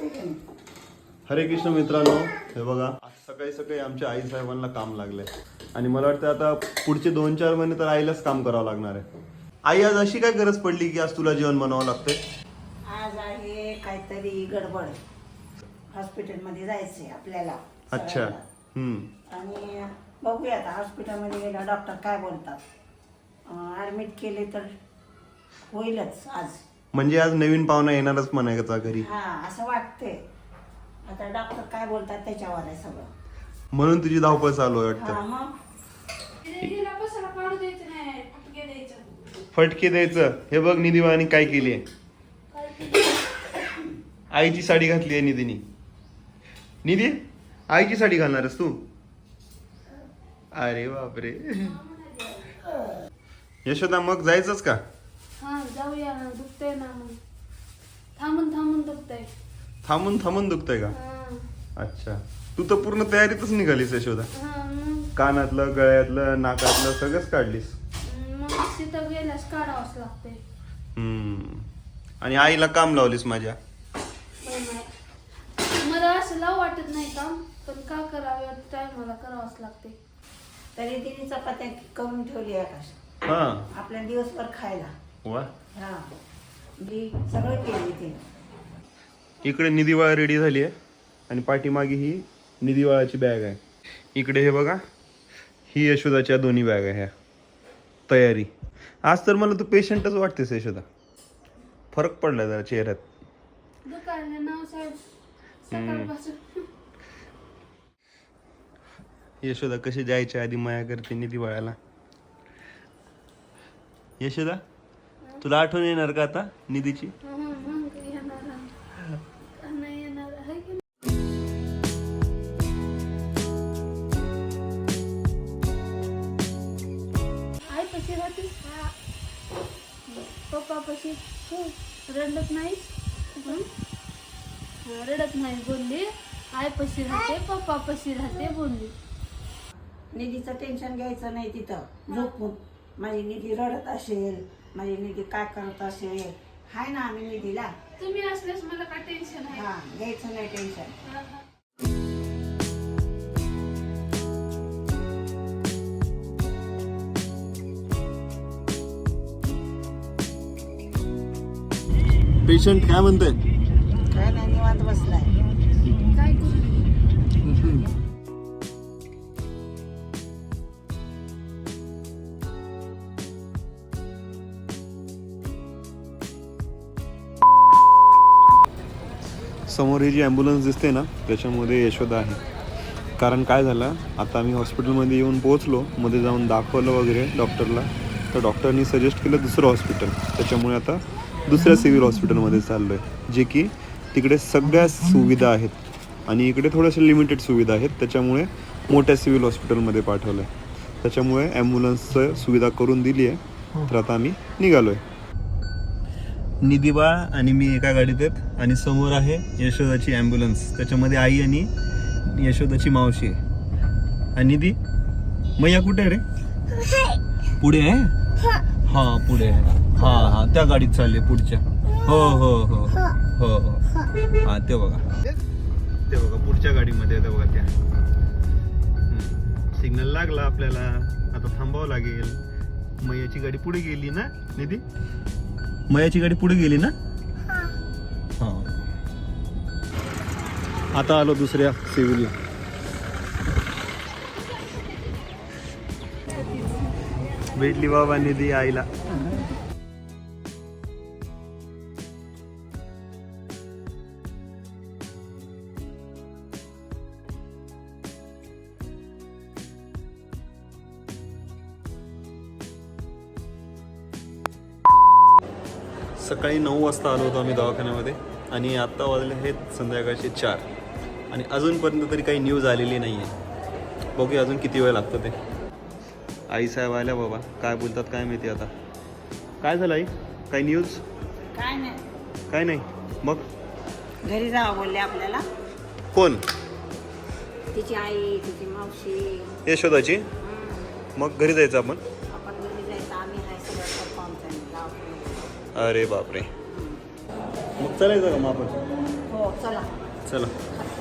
हरे कृष्ण मित्रांनो हे बघा आज सकाळी सकाळी आमच्या आई साहेबांना काम लागले आणि मला वाटतं आता पुढचे दोन चार महिने तर आईलाच काम करावं लागणार आहे. आई आज अशी काय गरज पडली की आज तुला जेवण बनवावं लागतंय? आज आहे काहीतरी गडबड. हॉस्पिटलमध्ये जायचंय आपल्याला. अच्छा. सगळ्यांना. हम्म. आणि बघूया आता हॉस्पिटलमध्ये गेला डॉक्टर काय बोलतात. ॲडमिट केले तर होईलच आज. म्हणजे आज नवीन पाहुणा येणारच म्हणायचा घरी. हा असं वाटतंय. आता डॉक्टर काय बोलतात त्याच्यावर आहे सगळं. म्हणून तुझी धावपळ चालू आहे हा वाटतं मग पसारा द्यायचं नाही फटके द्यायचं. फटके द्यायचं. हे बघ निधीवानी काय केली आहे काय केलं? आईची साडी घातली आहे निधीने. निधी आईची साडी घालणारस तू? अरे बापरे. यशोदा मग जायचंच का? हा जाऊया ना दुखतंय ना मग. थांबून थांबून दुखतंय. थांबून थांबून दुखतंय का? हा. अच्छा. तू तर पूर्ण तयारीतच निघालीस यशोदा. हा, मग? कानातलं गळ्यातलं नाकातलं सगळंच काढलीस. मग तिथं गेल्यास काढावंच लागतंय. हम्म. आणि आईला काम लावलीस माझ्या. पण नाही मला असं लाव वाटत नाही काम पण का करावं? टायमाला करावंच लागते तरी तिने चपात्या करून ठेवली आकाश. हा. आपल्या दिवसभर खायला. वा. हा. मी सगळं केली तिने इकडे निधीवाळा रेडी झाली आहे. आणि पाठीमागे ही निधीवाळाची बॅग आहे. इकडे हे बघा. ही यशोदाच्या दोन्ही बॅग आहे. ह्या तयारी. आज तर मला तू पेशंटच वाटतेस यशोदा. फरक पडला जरा चेहऱ्यात. दुकानले नाव साहेब सकाळपासून. यशोदा कशी जायच्या आधी माया करते निधीवाळ्याला? यशोदा? तुला आठवण येणार का आता निधीची? हा, नाही पप्पा पशी रडत नाहीस हं? हा, रडत नाही बोलली. आई पशी राहते? पप्पा पशी राहते? बोलली. निधीचं टेन्शन घ्यायचं नाही तिथं. झोपून. माझी निधी रडत असेल. माझी निधी काय करत असेल हाय ना आम्ही निधीला. तुम्ही असल्यास मला काय टेन्शन आहे? हा घ्यायचं नाही टेन्शन हा, हा. पेशंट काय म्हणतोय? समोर ही जी ॲम्ब्युलन्स दिसते ना त्याच्यामध्ये यशोदा आहे. कारण काय झालं आता आम्ही हॉस्पिटलमध्ये येऊन पोहोचलो मध्ये जाऊन दाखवलं वगैरे डॉक्टरला तर डॉक्टरनी सजेस्ट केलं दुसरं हॉस्पिटल त्याच्यामुळे आता दुसऱ्या सिव्हिल हॉस्पिटलमध्ये चाललो आहे जे की तिकडे सगळ्या सुविधा आहेत. आणि इकडे थोड्याशा लिमिटेड सुविधा आहेत. त्याच्यामुळे मोठ्या सिव्हिल हॉस्पिटलमध्ये पाठवलं आहे त्याच्यामुळे ॲम्ब्युलन्सचं सुविधा करून दिली आहे तर आता आम्ही निघालो आहे निधिबा आणि मी एका गाडीत आहेत आणि समोर आहे यशोदाची ॲम्ब्युलन्स. त्याच्यामध्ये आई आणि यशोदाची मावशी आहे. आणि निधी? मैया कुठे आहे रे? पुढे आहे? हा पुढे आहे. हा हा त्या गाडीत चालले पुढच्या. हो हो हो हो हो. हा ते बघा. ते बघा पुढच्या गाडीमध्ये आहे बघा त्या. सिग्नल लागला आपल्याला. आता थांबावं लागेल. मैयाची गाडी पुढे गेली ना निधी? मयाची गाडी पुढे गेली ना? हा. आता आलो दुसऱ्या सिव्हिलला. भेटली बाबा निधी आईला. सकाळी नऊ वाजता आलो होतो आम्ही दवाखान्यामध्ये आणि आत्ता वाजले आहेत संध्याकाळचे चार. आणि अजूनपर्यंत तरी काही न्यूज आलेली नाही आहे बघूया अजून किती वेळ लागतं ते. आई साहेब आल्या बाबा. काय बोलतात काय माहिती आता? काय झालं आई? काही न्यूज काय नाही. काय नाही. मग? घरी जावं बोलले आपल्याला. कोण? तिची आई तिची मावशी. यशोदाची. मग घरी जायचं आपण? अरे बापरे. मग चालायचं का मग आपण? हो चला. चला.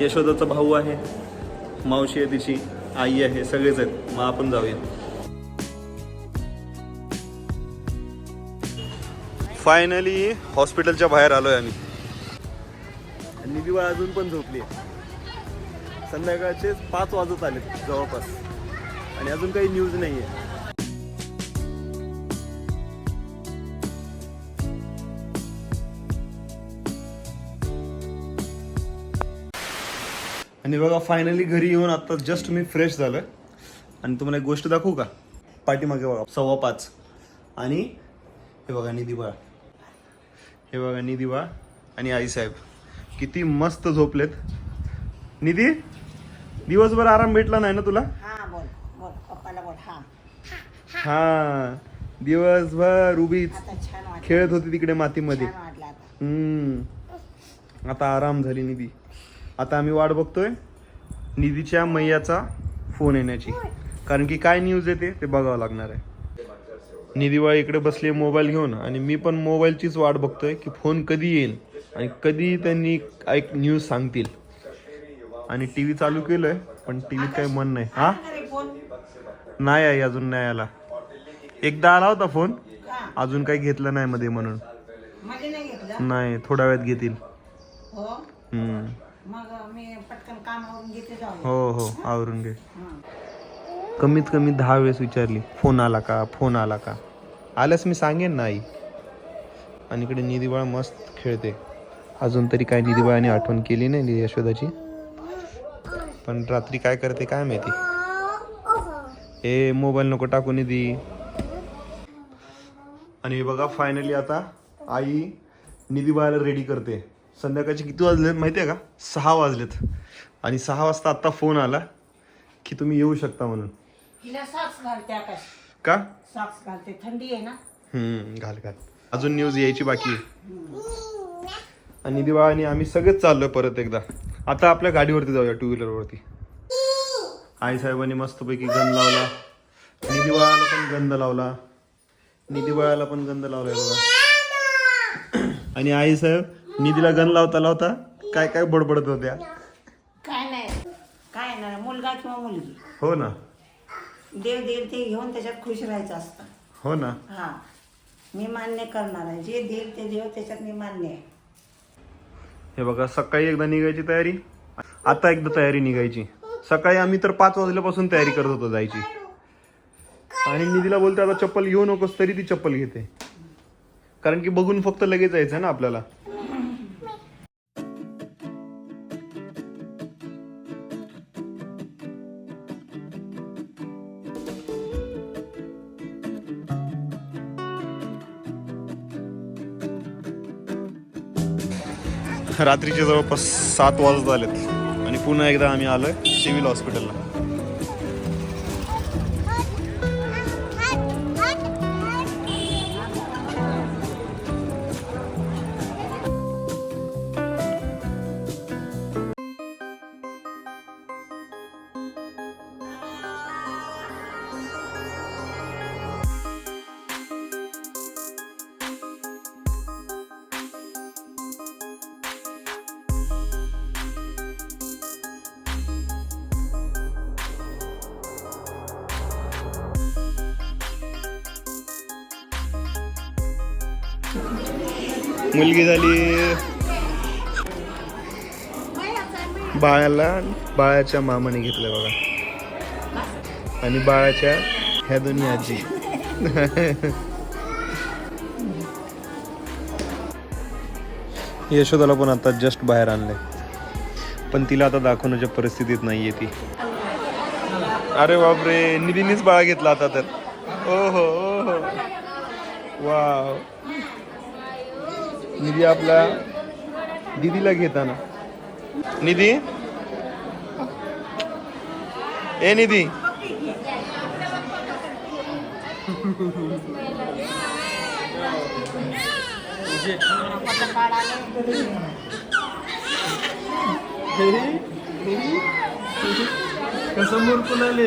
यशोदाचा भाऊ आहे मावशी आहे तिची आई आहे सगळेच आहेत. मग आपण जाऊया. फायनली हॉस्पिटलच्या बाहेर आलोय आम्ही. आणि दिवा अजून पण झोपली संध्याकाळचे पाच वाजत आले जवळपास. आणि अजून काही न्यूज नाही आहे आणि बघा फायनली घरी येऊन आता जस्ट मी फ्रेश झालोय. आणि तुम्हाला एक गोष्ट दाखवू का? पाठीमागे बघा सव्वा पाच. आणि हे बघा निधी बाळ. हे बघा निधी बाळ आणि आईसाहेब किती मस्त झोपलेत. निधी दिवसभर आराम भेटला नाही ना तुला? हा बोल बोल पप्पाला बोल हा. हा दिवसभर उभीच खेळत होती तिकडे मातीमध्ये. हम्म. आता आराम झाली निधी. आता आम्ही वाट बघतोय निधीच्या मैयाचा फोन येण्याची. कारण की काय न्यूज येते ते? बघावं लागणार आहे. निधीबाई इकडे बसले मोबाईल घेऊन आणि मी पण मोबाईलचीच वाट बघतोय की फोन कधी येईल आणि कधी त्यांनी एक न्यूज सांगतील. आणि टी व्ही चालू केलंय पण टी व्हीत काही मन नाही. हा? नाही आहे अजून नाही आला. एकदा आला होता फोन अजून काही घेतलं नाही मध्ये म्हणून. नाही थोड्या वेळात घेतील. हो. मग मी पटकन कामावरून घेते जाऊ. हो हो आवरून घे. कमीत कमी दहा वेळेस विचारली फोन आला का? फोन आला का? आल्यास मी सांगेन ना आई. आणि इकडे निधीबाळ मस्त खेळते. अजून तरी काय निधीबाळाने आठवण केली नाही यशोदाची? पण रात्री काय करते काय माहिती? ए मोबाईल नको टाकू निधी. आणि हे बघा फायनली आता आई निधी बाळाला रेडी करते. संध्याकाळचे किती वाजले माहिती आहे का? सहा वाजलेत. आणि सहा वाजता आत्ता फोन आला की तुम्ही येऊ शकता म्हणून. हिला सॉक्स घालते आकाश. का? सॉक्स घालते. थंडी आहे ना? हम्म घाल घाल. अजून न्यूज यायची बाकी आहे. आणि दिवा आणि आम्ही सगळेच चाललोय परत एकदा. आता आपल्या गाडीवरती जाऊया टू व्हीलरवरती आई साहेबांनी मस्तपैकी गंध लावला. निधी बाळाला पण गंध लावला. निधी बाळाला पण गंध लावलाय बघा. आणि आई साहेब निधीला गंध लावता लावता काय काय बडबडत होत्या. काय नाही. काय नाही मुलगा किंवा मुलगी? हो ना. देव देईल ते घेऊन त्याच्यात खुश राहायचं असतं. हो ना. हा. मी मान्य करणार आहे. जे देईल ते देव त्याच्यात मी मान्य आहे. हे बघा सकाळी एकदा निघायची तयारी. आता एकदा तयारी निघायची. सकाळी आम्ही तर पाच वाजल्यापासून तयारी करत होतो जायची. आणि निधीला बोलते आता चप्पल घेऊ नकोस तरी ती चप्पल घेते. कारण की बघून फक्त लगेच यायचं ना आपल्याला. रात्रीचे जवळपास सात वाजत आलेत. आणि पुन्हा एकदा आम्ही आलोय सिव्हिल हॉस्पिटलला. मुलगी झाली बाळाला बाळाच्या मामाने घेतलं बघा. आणि बाळाच्या ह्या दोन्ही आजी. यशोदाला पण आता जस्ट बाहेर आणलंय. पण तिला आता दाखवण्याच्या परिस्थितीत नाहीये ती. अरे बापरे निधीनीच बाळा घेतला आता तर. ओहो ओहो. वाव निधी आपला दिदीला घेताना. निधी? ए निधी. कसं मुरकून आले